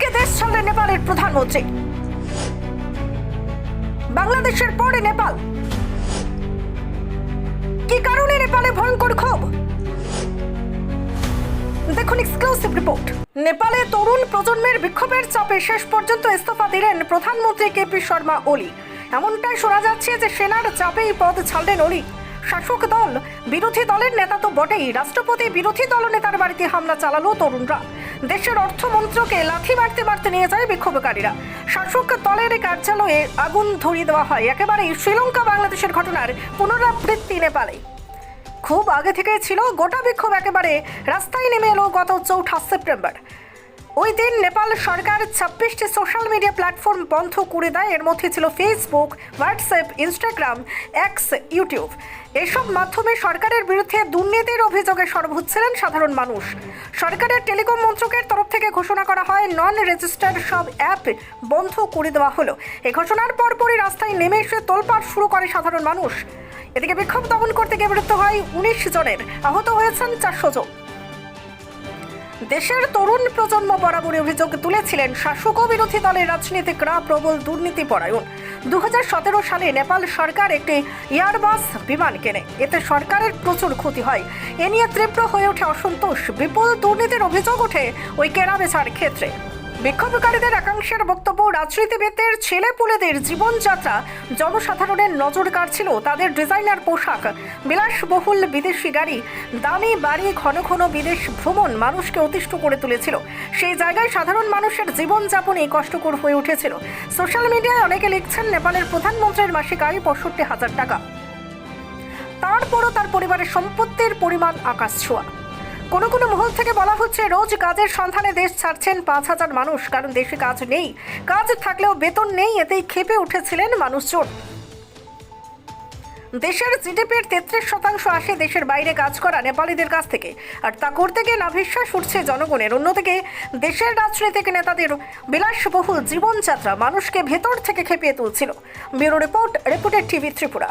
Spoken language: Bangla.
আতঙ্কে দেশ ছাড়লেন নেপালের প্রধানমন্ত্রী। বাংলাদেশের পরে নেপাল। কি কারণে নেপালে ভয়ঙ্কর ক্ষোভ? দেখুন এক্সক্লুসিভ রিপোর্ট নেপালে তরুণ প্রজন্মের বিক্ষোভের চাপে শেষ পর্যন্ত ইস্তফা দিলেন প্রধানমন্ত্রী কেপি শর্মা ওলি। এমনটাই শোনা যাচ্ছে যে সেনার চাপেই পদ ছাড়লেন ওলি। শাসক দল, বিরোধী দলের নেতা তো বটেই। রাষ্ট্রপতি, বিরোধী দল নেতার বাড়িতে হামলা চালালো তরুণরা। দেশের অর্থমন্ত্রকে লাথি মারতে মারতে নিয়ে যায় বিক্ষোভকারীরা। শাসক দলের কার্যালয়ে আগুন ধরিয়ে দেওয়া হয়। একেবারেই শ্রীলঙ্কা বাংলাদেশের ঘটনার পুনরাবৃত্তি নেপালে। খুব আগে থেকে ছিল গোটা বিক্ষোভ একেবারে রাস্তায় নেমে এলো গত চৌঠা সেপ্টেম্বর। ওই দিন নেপাল সরকার ছাব্বিশটি সোশ্যাল মিডিয়া প্ল্যাটফর্ম বন্ধ করে দেয়। এর মধ্যে ছিল Facebook WhatsApp Instagram X YouTube এসব মাধ্যমে সরকারের বিরুদ্ধে দুর্নীতির অভিযোগে সরব হচ্ছিলেন সাধারণ মানুষ। সরকারের টেলিকম মন্ত্রকের তরফ থেকে ঘোষণা করা হয় নন রেজিস্টার্ড সব অ্যাপ বন্ধ করে দেওয়া হলো। এ ঘোষণার পরপরই রাস্তায় নেমে এসে তোলপাড় শুরু করে সাধারণ মানুষ। এদিকে বিক্ষোভ দমন করতে গিয়ে মৃত্যু হয় উনিশ জনের। আহত হয়েছেন চারশো জন। দেশের তরুণ প্রজন্ম বরাবর অভিযোগ তুলেছিলেন শাসক বিরোধী দলের রাজনীতিকরা প্রবল দুর্নীতি পরায়ণ। দু হাজার সতেরো সালে নেপাল সরকার একটি এয়ারবাস বিমান কেনে। এতে সরকারের প্রচুর ক্ষতি হয়। এ নিয়ে তীব্র হয়ে ওঠে অসন্তোষ। বিপুল দুর্নীতির অভিযোগ ওঠে ওই কেনা বেচার ক্ষেত্রে। বিক্ষোভকারীদের একাংশের বক্তব্য, রাজনীতিবিদদের, ছেলেপুলেদের জীবনযাত্রা, জনসাধারণের নজর কাড়ছিল তাদের ডিজাইনার পোশাক, বিলাসবহুল বিদেশি গাড়ি, দামি বাড়ি, ঘন ঘন বিদেশ ভ্রমণ মানুষকে অতিষ্ঠ করে তুলেছিল। সেই জায়গায় সাধারণ মানুষের জীবনযাপনই কষ্টকর হয়ে উঠেছিল। সোশ্যাল মিডিয়ায় অনেকে লিখছেন, নেপালের প্রধানমন্ত্রীর মাসিক আয় পঁয়ষট্টি হাজার টাকা। তারপরও তার পরিবারের সম্পত্তির পরিমাণ আকাশ ছোঁয়া। কোনো কোনো মহল থেকে বলা হচ্ছে রোজ কাজের সন্ধানে দেশ ছাড়ছেন পাঁচ হাজার মানুষ, কারণ দেশে কাজ নেই। কাজ থাকলেও বেতন নেই, এতেই খেপে উঠেছিলেন মানুষজন। দেশের জিডিপির তেত্রিশ শতাংশ আসে দেশের বাইরে কাজ করা নেপালিদের কাছ থেকে। আর তা করতে গিয়ে নাভিশ্বাস উঠছে জনগণের। অন্যদিকে দেশের রাজনৈতিক নেতাদের বিলাসবহুল জীবনযাত্রা মানুষকে ভেতর থেকে খেপিয়ে তুলছিল। ব্যুরো রিপোর্ট, রিপোর্টের টিভি ত্রিপুরা।